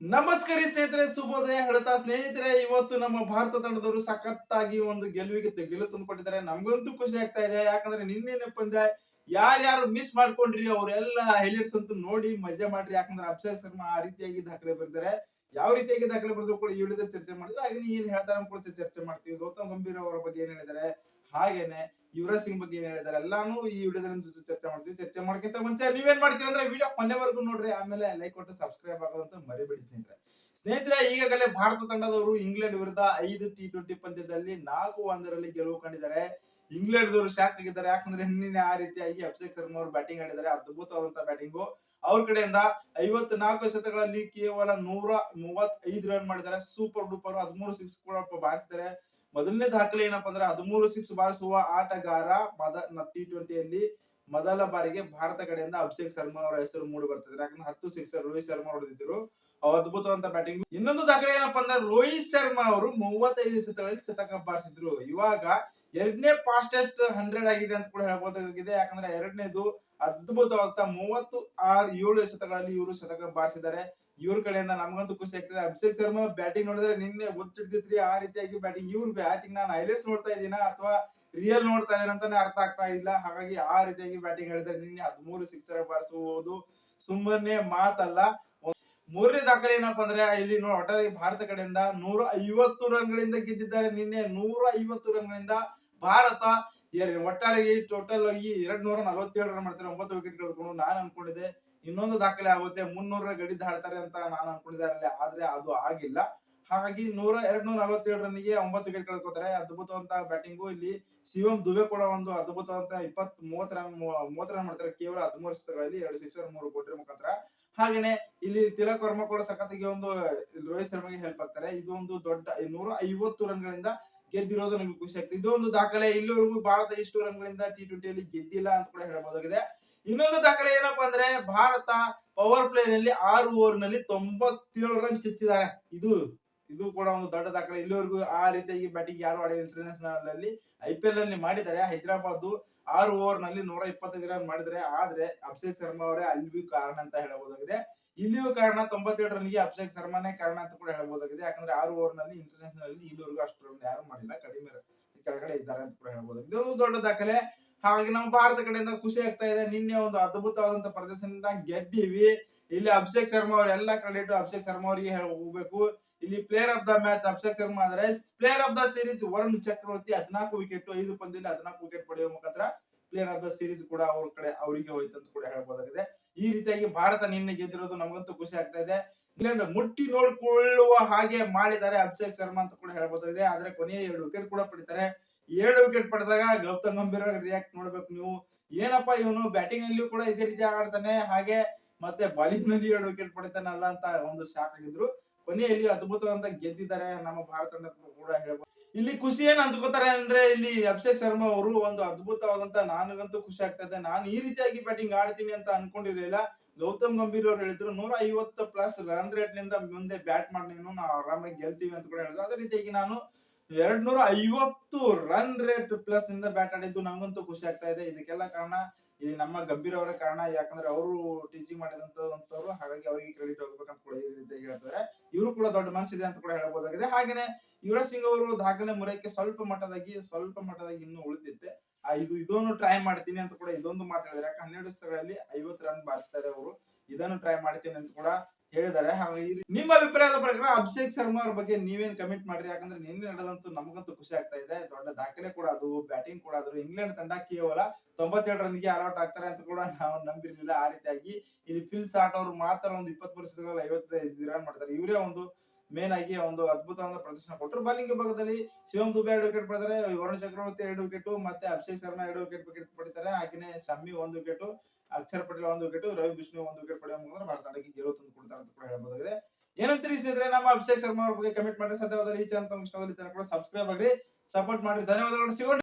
ನಮಸ್ಕಾರ ಸ್ನೇಹಿತರೆ, ಶುಭೋದಯ ಹೇಳ್ತಾ ಸ್ನೇಹಿತರೆ, ಇವತ್ತು ನಮ್ಮ ಭಾರತ ತಂಡದವರು ಸಖತ್ತಾಗಿ ಒಂದು ಗೆಲುವಿಗೆ ಗೆಲುವು ತಂದುಕೊಟ್ಟಿದ್ದಾರೆ. ನಮ್ಗಂತೂ ಖುಷಿ ಆಗ್ತಾ ಇದೆ. ಯಾಕಂದ್ರೆ ನಿನ್ನೆ ಪಂದ್ಯ ಯಾರ್ಯಾರು ಮಿಸ್ ಮಾಡ್ಕೊಂಡ್ರಿ, ಅವರೆಲ್ಲ ಹೈಲೈಟ್ಸ್ ಅಂತೂ ನೋಡಿ ಮಜಾ ಮಾಡ್ರಿ. ಯಾಕಂದ್ರೆ ಅಭಿಷೇಕ್ ಶರ್ಮಾ ಆ ರೀತಿಯಾಗಿ ದಾಖಲೆ ಬರ್ತಾರೆ ಯಾವ ರೀತಿಯಾಗಿ ದಾಖಲೆ ಬರ್ದು ಕೂಡ ವಿಡಿಯೋದಲ್ಲಿ ಚರ್ಚೆ ಮಾಡಿದ್ವಿ ಹಾಗೆ ಏನ್ ಹೇಳ್ತಾರೆ ಚರ್ಚೆ ಮಾಡ್ತೀವಿ. ಗೌತಮ್ ಗಂಭೀರ್ ಅವರ ಬಗ್ಗೆ ಏನ್ ಹೇಳಿದ್ದಾರೆ? ಹಾಗೇನೆ ಯುವರಾಜ್ ಸಿಂಗ್ ಬಗ್ಗೆ ಏನ್ ಹೇಳಿದ್ದಾರೆ ಎಲ್ಲಾನು ಈ ವಿಡಿಯೋದಲ್ಲಿ ಜೊತೆ ಚರ್ಚೆ ಮಾಡ್ತೀವಿ. ಚರ್ಚೆ ಮಾಡೋಕ್ಕಿಂತ ಮುಂಚೆ ನೀವೇನ್ ಮಾಡ್ತೀರಿ ಅಂದ್ರೆ ವಿಡಿಯೋ ಕೊನೆವರೆಗೂ ನೋಡ್ರಿ, ಆಮೇಲೆ ಲೈಕ್ ಕೊಟ್ಟು ಸಬ್ಸ್ಕ್ರೈಬ್ ಆಗೋದಂತ ಮರಿಬೇಡಿ ಸ್ನೇಹಿತರೆ. ಸ್ನೇಹಿತರೆ, ಈಗಾಗಲೇ ಭಾರತ ತಂಡದವರು ಇಂಗ್ಲೆಂಡ್ ವಿರುದ್ಧ ಐದು ಟಿ ಟ್ವೆಂಟಿ ಪಂದ್ಯದಲ್ಲಿ ನಾಲ್ಕು ಒಂದರಲ್ಲಿ ಗೆಲುವು ಕಂಡಿದ್ದಾರೆ. ಇಂಗ್ಲೆಂಡ್ ದವರು ಶಾಕ್ ಆಗಿದ್ದಾರೆ. ಯಾಕಂದ್ರೆ ನಿನ್ನೆ ಆ ರೀತಿಯಾಗಿ ಅಭಿಷೇಕ್ ಶರ್ಮಾ ಅವರು ಬ್ಯಾಟಿಂಗ್ ಆಡಿದ್ದಾರೆ. ಅದ್ಭುತವಾದಂತ ಬ್ಯಾಟಿಂಗು ಅವ್ರ ಕಡೆಯಿಂದ ಐವತ್ನಾಲ್ಕು ಶತಕಗಳಲ್ಲಿ ಕೇವಲ ನೂರ ಮೂವತ್ತೈದು ರನ್ ಮಾಡಿದ್ದಾರೆ. ಸೂಪರ್ ಡೂಪರ್ ಹದಿಮೂರು ಸಿಕ್ಸ್ ಕೂಡ ಬಾರಿಸಿದ್ದಾರೆ. ಮೊದಲನೇ ದಾಖಲೆ ಏನಪ್ಪಾ ಅಂದ್ರೆ ಹದಿಮೂರು ಸಿಕ್ಸ್ ಬಾರಿಸುವ ಆಟಗಾರ ಮದ ಟಿ ಟ್ವೆಂಟಿಯಲ್ಲಿ ಮೊದಲ ಬಾರಿಗೆ ಭಾರತ ಕಡೆಯಿಂದ ಅಭಿಷೇಕ್ ಶರ್ಮಾ ಅವರ ಹೆಸರು ಮೂಡಿ ಬರ್ತದೆ. ಯಾಕಂದ್ರೆ ಹತ್ತು ಸಿಕ್ಸ್ ರೋಹಿತ್ ಶರ್ಮಾ ಹೊಡೆದಿದ್ರು. ಅದ್ಭುತವಂತ ಬ್ಯಾಟಿಂಗ್ ಇನ್ನೊಂದು ದಾಖಲೆ ಏನಪ್ಪಾ ಅಂದ್ರೆ ರೋಹಿತ್ ಶರ್ಮಾ ಅವರು ಮೂವತ್ತೈದು ಶತಕಗಳಲ್ಲಿ ಶತಕ ಬಾರಿಸಿದ್ರು. ಇವಾಗ ಎರಡನೇ ಫಾಸ್ಟೆಸ್ಟ್ ಹಂಡ್ರೆಡ್ ಆಗಿದೆ ಅಂತ ಕೂಡ ಹೇಳ್ಬೋದಾಗಿದೆ. ಯಾಕಂದ್ರೆ ಎರಡನೇದು ಅದ್ಭುತವಾದ ಮೂವತ್ತು ಆರು ಏಳು ಶತಕಗಳಲ್ಲಿ ಇವರು ಶತಕ ಬಾರಿಸಿದ್ದಾರೆ. ಇವ್ರ ಕಡೆಯಿಂದ ನಮಗಂತೂ ಖುಷಿ ಆಗ್ತದೆ. ಅಭಿಷೇಕ್ ಶರ್ಮಾ ಬ್ಯಾಟಿಂಗ್ ನೋಡಿದ್ರೆ ನಿನ್ನೆ ಒತ್ತಿಡ್ತಿದ್ರಿ ಆ ರೀತಿಯಾಗಿ ಬ್ಯಾಟಿಂಗ್ ಇವ್ರ ಬ್ಯಾಟಿಂಗ್ ನಾನು ಹೈಲೈಟ್ಸ್ ನೋಡ್ತಾ ಇದ್ದೀನ ಅಥವಾ ರಿಯಲ್ ನೋಡ್ತಾ ಇದ್ದೀನಿ ಅಂತಾನೆ ಅರ್ಥ ಆಗ್ತಾ ಇಲ್ಲ. ಹಾಗಾಗಿ ಆ ರೀತಿಯಾಗಿ ಬ್ಯಾಟಿಂಗ್ ಹೇಳಿದ್ರೆ ನಿನ್ನೆ ಹದಿಮೂರು ಸಿಕ್ಸರ್ ಬಾರಿಸುವುದು ಸುಮ್ಮನೆ ಮಾತಲ್ಲ. ಮೂರನೇ ದಾಖಲೆ ಏನಪ್ಪ ಅಂದ್ರೆ, ಇಲ್ಲಿ ನೋಡಿ, ಒಟ್ಟಾರೆ ಭಾರತ ಕಡೆಯಿಂದ ನೂರ ಐವತ್ತು ರನ್ಗಳಿಂದ ಗೆದ್ದಿದ್ದಾರೆ. ನಿನ್ನೆ ನೂರ ಐವತ್ತು ರನ್ಗಳಿಂದ ಭಾರತ ಒಟ್ಟಾರೆ ಒಟ್ಟಾರೆ ಟೋಟಲ್ ಈ ಎರಡ್ ನೂರ ನಲವತ್ತೇಳು ರನ್ ಮಾಡ್ತಾರೆ, ಒಂಬತ್ತು ವಿಕೆಟ್ ಕಳೆದುಕೊಂಡು ನಾನು ಅನ್ಕೊಂಡಿದ್ದೆ. ಇನ್ನೊಂದು ದಾಖಲೆ ಆಗುತ್ತೆ ಮುನ್ನೂರ ಗಡಿ ದಾಡ್ತಾರೆ ಅಂತ ನಾನು ಅನ್ಕೊಂಡಿದ್ದಾರೆ ಆದ್ರೆ ಅದು ಆಗಿಲ್ಲ. ಹಾಗಾಗಿ ನೂರ ಎರಡ್ ನೂರ ನಲವತ್ತೇಳು ರನ್ಗೆ ಒಂಬತ್ತು ವಿಕೆಟ್ ಕಳ್ಕೊತಾರೆ ಅದ್ಭುತವಂತ ಬ್ಯಾಟಿಂಗು ಇಲ್ಲಿ ಶಿವಂ ದುಬೆ ಕೂಡ ಒಂದು ಅದ್ಭುತವಂತ ಇಪ್ಪತ್ ಮೂವತ್ ರನ್ ಮೂವತ್ ರನ್ ಮಾಡ್ತಾರೆ. ಕೇವಲ ಹದಿಮೂರು ಶತಕಗಳಲ್ಲಿ ಎರಡು ಸಿಕ್ಸರ್ ಮೂರು ಕೊಟ್ರೆ ಮುಖಾಂತರ. ಹಾಗೇನೆ ಇಲ್ಲಿ ತಿಲಕ್ ವರ್ಮಾ ಕೂಡ ಸಖತ್ತಿಗೆ ಒಂದು, ರೋಹಿತ್ ಶರ್ಮಾಗೆ ಹೆಲ್ಪ್ ಆಗ್ತಾರೆ. ಇದು ಒಂದು ದೊಡ್ಡ, ನೂರ ಐವತ್ತು ರನ್ಗಳಿಂದ ಗೆದ್ದಿರೋದು ನಮಗೆ ಖುಷಿ ಆಗ್ತದೆ. ಇದೊಂದು ದಾಖಲೆ. ಇಲ್ಲಿವರೆಗೂ ಭಾರತ ಇಷ್ಟು ರನ್ಗಳಿಂದ ಟಿ ಟ್ವೆಂಟಿಯಲ್ಲಿ ಗೆದ್ದಿಲ್ಲ ಅಂತ ಕೂಡ ಹೇಳಬಹುದಾಗಿದೆ. ಇನ್ನೊಂದು ದಾಖಲೆ ಏನಪ್ಪಾ ಅಂದ್ರೆ, ಭಾರತ ಪವರ್ ಪ್ಲೇ ನಲ್ಲಿ ಆರು ಓವರ್ನಲ್ಲಿ ತೊಂಬತ್ತೇಳು ರನ್ ಚಚ್ಚಿದ್ದಾರೆ. ಇದು ಇದು ಕೂಡ ಒಂದು ದೊಡ್ಡ ದಾಖಲೆ. ಇಲ್ಲಿವರೆಗೂ ಆ ರೀತಿಯಾಗಿ ಬ್ಯಾಟಿಂಗ್ ಯಾರು ಆಡಿಲ್ಲ ಇಂಟರ್ನ್ಯಾಷನಲ್ ಅಲ್ಲಿ ಐ ಪಿ ಎಲ್ ಅಲ್ಲಿ ಮಾಡಿದ್ದಾರೆ. ಹೈದರಾಬಾದ್ ಆರು ಓವರ್ನಲ್ಲಿ ನೂರ ಇಪ್ಪತ್ತೈದು ರನ್ ಮಾಡಿದ್ರೆ ಆದ್ರೆ ಅಭಿಷೇಕ್ ಶರ್ಮಾ ಅವರೇ ಅಲ್ಲಿಯೂ ಕಾರಣ ಅಂತ ಹೇಳಬಹುದಾಗಿದೆ. ಇಲ್ಲಿಯೂ ಕಾರಣ ತೊಂಬತ್ತೇಳು ರನ್ಗೆ ಅಭಿಷೇಕ್ ಶರ್ಮಾನೇ ಕಾರಣ ಅಂತ ಕೂಡ ಹೇಳಬಹುದಾಗಿದೆ. ಯಾಕಂದ್ರೆ ಆರು ಓವರ್ನಲ್ಲಿ ಇಂಟರ್ನ್ಯಾಷನಲ್ ಅಲ್ಲಿ ಇಲ್ಲಿವರೆಗೂ ಅಷ್ಟು ರನ್ ಯಾರು ಮಾಡಿಲ್ಲ. ಕಡಿಮೆ ಕೆಳಗಡೆ ಇದ್ದಾರೆ ಅಂತ ಕೂಡ ಹೇಳಬಹುದು ಇದು ದೊಡ್ಡ ದಾಖಲೆ. ಹಾಗಾಗಿ ನಮ್ಮ ಭಾರತ ಕಡೆಯಿಂದ ಖುಷಿ ಆಗ್ತಾ ಇದೆ. ನಿನ್ನೆ ಒಂದು ಅದ್ಭುತವಾದಂತ ಪ್ರದರ್ಶನದಿಂದ ಗೆದ್ದೀವಿ. ಇಲ್ಲಿ ಅಭಿಷೇಕ್ ಶರ್ಮಾ ಅವ್ರ ಎಲ್ಲಾ ಕ್ರೆಡಿಟ್ ಅಭಿಷೇಕ್ ಶರ್ಮಾ ಅವರಿಗೆ ಹೋಗ್ಬೇಕು. ಇಲ್ಲಿ player of the match Abhishek Sharma ಆದ್ರೆ player of the series Varun Chakravarthy ಹದಿನಾಲ್ಕು ವಿಕೆಟ್ ಐದು ಪಂದ್ಯದಲ್ಲಿ ಹದಿನಾಲ್ಕು ವಿಕೆಟ್ ಪಡೆಯುವ ಮುಖಾಂತರ ಪ್ಲೇಯರ್ ಆಫ್ ದ ಸೀರೀಸ್ ಕೂಡ ಅವ್ರ ಕಡೆ ಅವರಿಗೆ ಹೋಯ್ತು ಅಂತ ಕೂಡ ಹೇಳ್ಬೋದಾಗಿದೆ. ಈ ರೀತಿಯಾಗಿ ಭಾರತ ನಿನ್ನೆ ಗೆದ್ದಿರೋದು ನಮಗಂತೂ ಖುಷಿ ಆಗ್ತಾ ಇದೆ. ಇಂಗ್ಲೆಂಡ್ ಮುಟ್ಟಿ ನೋಡಿಕೊಳ್ಳುವ ಹಾಗೆ ಮಾಡಿದ್ದಾರೆ ಅಭಿಷೇಕ್ ಶರ್ಮಾ ಅಂತ ಕೂಡ ಹೇಳ್ಬೋದಾಗಿದೆ. ಆದ್ರೆ ಕೊನೆಯ ಎರಡು ವಿಕೆಟ್ ಕೂಡ ಪಡಿತಾರೆ. ಏಳು ವಿಕೆಟ್ ಪಡೆದಾಗ ಗೌತಮ್ ಗಂಭೀರ್ ರಿಯಾಕ್ಟ್ ನೋಡ್ಬೇಕು ನೀವು. ಏನಪ್ಪಾ ಇವನು ಬ್ಯಾಟಿಂಗ್ ಅಲ್ಲಿಯೂ ಕೂಡ ಇದೇ ರೀತಿ ಆಡ್ತಾನೆ. ಹಾಗೆ ಮತ್ತೆ ಬಾಲಿಂಗ್ನಲ್ಲಿ ಎರಡು ವಿಕೆಟ್ ಪಡಿತಾನಲ್ಲ ಅಂತ ಒಂದು ಶಾಕ್ ಆಗಿದ್ರು ಕೊನೆಯಲ್ಲಿ ಅದ್ಭುತವಂತ ಗೆದ್ದಿದ್ದಾರೆ ನಮ್ಮ ಭಾರತ ತಂಡ ಕೂಡ ಹೇಳ್ಬೋದು. ಇಲ್ಲಿ ಖುಷಿ ಏನ್ ಅನ್ಸ್ಕೋತಾರೆ ಅಂದ್ರೆ ಇಲ್ಲಿ ಅಭಿಷೇಕ್ ಶರ್ಮಾ ಅವರು ಒಂದು ಅದ್ಭುತವಾದಂತ ನನಗಂತೂ ಖುಷಿ ಆಗ್ತದೆ ನಾನು ಈ ರೀತಿಯಾಗಿ ಬ್ಯಾಟಿಂಗ್ ಆಡ್ತೀನಿ ಅಂತ ಅನ್ಕೊಂಡಿರ್ಲಿಲ್ಲ. ಗೌತಮ್ ಗಂಭೀರ್ ಅವ್ರು ಹೇಳಿದ್ರು, ನೂರ ಐವತ್ತು ಪ್ಲಸ್ ರನ್ ರೇಟ್ನಿಂದ ಮುಂದೆ ಬ್ಯಾಟ್ ಮಾಡಿ ನಾವು ಆರಾಮಾಗಿ ಗೆಲ್ತೀವಿ ಅಂತ ಕೂಡ ಹೇಳಿದ್ರು. ಅದೇ ರೀತಿಯಾಗಿ ನಾನು ಎರಡ್ ನೂರ ಐವತ್ತು ರನ್ ರೇಟ್ ಪ್ಲಸ್ನಿಂದ ಬ್ಯಾಟ್ ಆಡಿದ್ದು ನಂಗಂತೂ ಖುಷಿ ಆಗ್ತಾ ಇದೆ. ಇದಕ್ಕೆಲ್ಲ ಕಾರಣ ಇಲ್ಲಿ ನಮ್ಮ ಗಂಭೀರ್ ಅವರ ಕಾರಣ ಯಾಕಂದ್ರೆ ಅವರು ಟೀಚಿಂಗ್ ಮಾಡಿದಂತವ್ರು, ಹಾಗಾಗಿ ಅವರಿಗೆ ಕ್ರೆಡಿಟ್ ಹೋಗ್ಬೇಕಂತ ರೀತಿಯಾಗಿ ಹೇಳ್ತಾರೆ. ಇವರು ಕೂಡ ದೊಡ್ಡ ಮನಸ್ಸಿದೆ ಅಂತ ಕೂಡ ಹೇಳಬಹುದಾಗಿದೆ. ಹಾಗೇನೆ ಯುವರಾಜ್ ಸಿಂಗ್ ಅವರು ದಾಖಲೆ ಮುರಕ್ಕೆ ಸ್ವಲ್ಪ ಮಟ್ಟದಾಗಿ ಸ್ವಲ್ಪ ಮಟ್ಟದಾಗಿ ಇನ್ನೂ ಆ, ಇದು, ಇದನ್ನು ಟ್ರೈ ಮಾಡ್ತೀನಿ ಅಂತ ಕೂಡ ಇದೊಂದು ಮಾತು ಹೇಳಿದ್ದಾರೆ ಯಾಕೆ ಹನ್ನೆರಡು ಸ್ಥಳಗಳಲ್ಲಿ ಐವತ್ತು ರನ್ ಬಾರಿಸ್ತಾರೆ ಅವರು. ಇದನ್ನು ಟ್ರೈ ಮಾಡ್ತೀನಿ ಅಂತ ಕೂಡ ಹೇಳಿದ್ದಾರೆ. ಹಾಗಾಗಿ ನಿಮ್ಮ ಅಭಿಪ್ರಾಯದ ಪ್ರಕಾರ ಅಭಿಷೇಕ್ ಶರ್ಮಾ ಅವ್ರ ಬಗ್ಗೆ ನೀವೇನ್ ಕಮೆಂಟ್ ಮಾಡ್ರಿ ಯಾಕಂದ್ರೆ ನಿನ್ನೆ ನಡೆದಂತೂ ನಮಗಂತೂ ಖುಷಿ ಆಗ್ತಾ ಇದೆ. ದೊಡ್ಡ ದಾಖಲೆ ಕೂಡ ಅದು ಬ್ಯಾಟಿಂಗ್ ಕೂಡ ಆದ್ರು ಇಂಗ್ಲೆಂಡ್ ತಂಡ ಕೇವಲ ತೊಂಬತ್ತೇಳು ರನ್ಗೆ ಆಲ್ಔಟ್ ಆಗ್ತಾರೆ ಅಂತ ಕೂಡ ನಾವು ನಂಬಿರ್ಲಿಲ್ಲ. ಆ ರೀತಿಯಾಗಿ ಇಲ್ಲಿ ಫಿಲ್ ಸಾಟ್ ಅವರು ಮಾತ್ರ ಒಂದು ಇಪ್ಪತ್ತು ವರ್ಷಗಳಲ್ಲಿ ಐವತ್ತೈದು ರನ್ ಮಾಡ್ತಾರೆ. ಇವರೇ ಒಂದು ಮೇನ್ ಆಗಿ ಒಂದು ಅದ್ಭುತವಾದ ಪ್ರದರ್ಶನ ಕೊಟ್ಟರು. ಬಾಲಿಂಗ್ ಭಾಗದಲ್ಲಿ ಶಿವಂ ದುಬೆ ಎರಡು ವಿಕೆಟ್ ಪಡೆದರೆ, ವರುಣ್ ಚಕ್ರವರ್ತಿ ಎರಡು ವಿಕೆಟ್ ಮತ್ತೆ ಅಭಿಷೇಕ್ ಶರ್ಮಾ ಎರಡು ವಿಕೆಟ್ ವಿಕೆಟ್ ಪಡಿತಾರೆ ಹಾಗೆಯೇ ಶಮ್ಮಿ ಒಂದು ವಿಕೆಟ್ ಅಕ್ಷರ್ ಪಟೇಲ್ ಒಂದು ವಿಕೆಟ್ ರವಿ ಬಿಷ್ಣು ಒಂದು ವಿಕೆಟ್ ಪಡೆಯುವ ಮುಖಾಂತರ ಭಾರತ ತಂಡಕ್ಕೆ ಗೆಲುವು ತಂದು ಕೊಡ್ತಾರೆ ಅಂತ ಕೂಡ ಹೇಳಬಹುದಾಗಿದೆ. ಏನಂತೀರಿ ಸ್ನೇಹಿತರೆ ನಮ್ಮ ಅಭಿಷೇಕ್ ಶರ್ಮಾ ಅವ್ರ ಬಗ್ಗೆ ಕಮೆಂಟ್ ಮಾಡಿ ಸಾಧ್ಯವಾದರೆ ಈ ಚಾನಲ್ ಸಬ್ಸ್ಕ್ರೈಬ್ ಆಗ್ರಿ. ಸಪೋರ್ಟ್ ಮಾಡಿ ಧನ್ಯವಾದಗಳು. ಸಿಗೋಣ.